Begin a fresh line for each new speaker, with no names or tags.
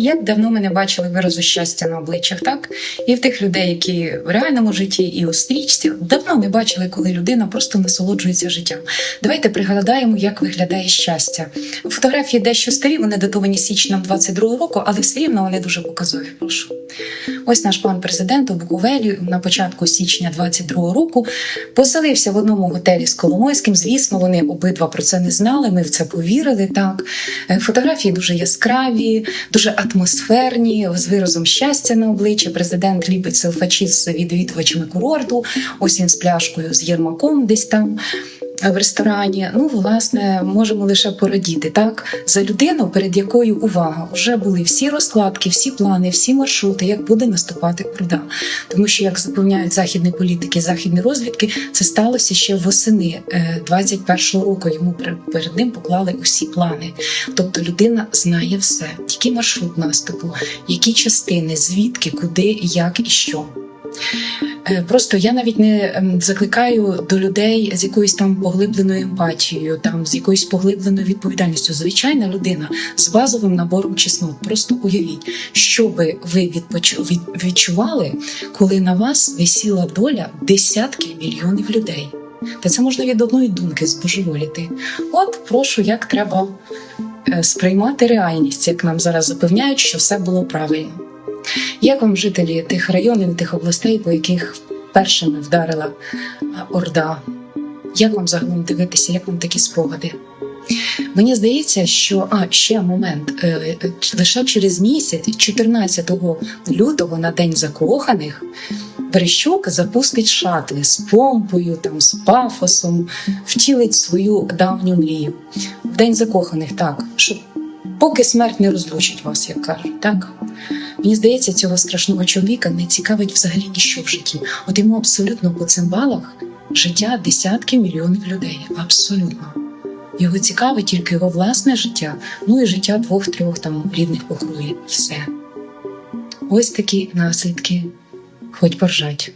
Як давно ми не бачили виразу щастя на обличчях, так? І в тих людей, які в реальному житті, і у стрічці, давно не бачили, коли людина просто насолоджується життям. Давайте пригадаємо, як виглядає щастя. Фотографії дещо старі, вони датовані січнем 22-го року, але все рівно вони дуже показові. Прошу. Ось наш пан президент у Буковелі на початку січня 22 року поселився в одному готелі з Коломойським. Звісно, вони обидва про це не знали. Ми в це повірили. Так Е, фотографії дуже яскраві, дуже атмосферні, з виразом щастя на обличчі. Президент ліпить селфачі з відвідувачами курорту. Ось він з пляшкою з єрмаком десь там. В ресторані, ну власне, можемо лише порадіти так за людину, перед якою увага вже були всі розкладки, всі плани, всі маршрути, як буде наступати Орда. Тому що, як запевняють західні політики, західні розвідки, це сталося ще восени е, 21-го року. Йому пер- перед ним поклали усі плани. Тобто людина знає все, який маршрут наступу, які частини, звідки, куди, як і що. Е, Просто я навіть не ем, закликаю до людей з якоюсь там поглибленою емпатією, там з якоюсь поглибленою відповідальністю. Звичайна людина з базовим набором чеснот. Просто уявіть, що би ви відчували, коли на вас висіла доля десятки мільйонів людей. Та це можна від одної думки збожеволіти. От прошу, як треба е, сприймати реальність, як нам зараз запевняють, що все було правильно. Як вам жителі тих районів, тих областей, по яких першими вдарила Орда? Як вам загалом дивитися, як вам такі спогади? Мені здається, що а ще момент Е, е, лише через місяць, 14 лютого, на день закоханих, Верещук запустить шатли з помпою, там з пафосом, втілить свою давню мрію. День закоханих, так, щоб поки смерть не розлучить вас, як кажуть, так. Мені здається, цього страшного чоловіка не цікавить взагалі ніщо в житті. От йому абсолютно по цим балах життя десятки мільйонів людей. Абсолютно. Його цікавить тільки його власне життя, ну і життя двох-трьох там рідних по. Все. Ось такі наслідки, хоч поржать.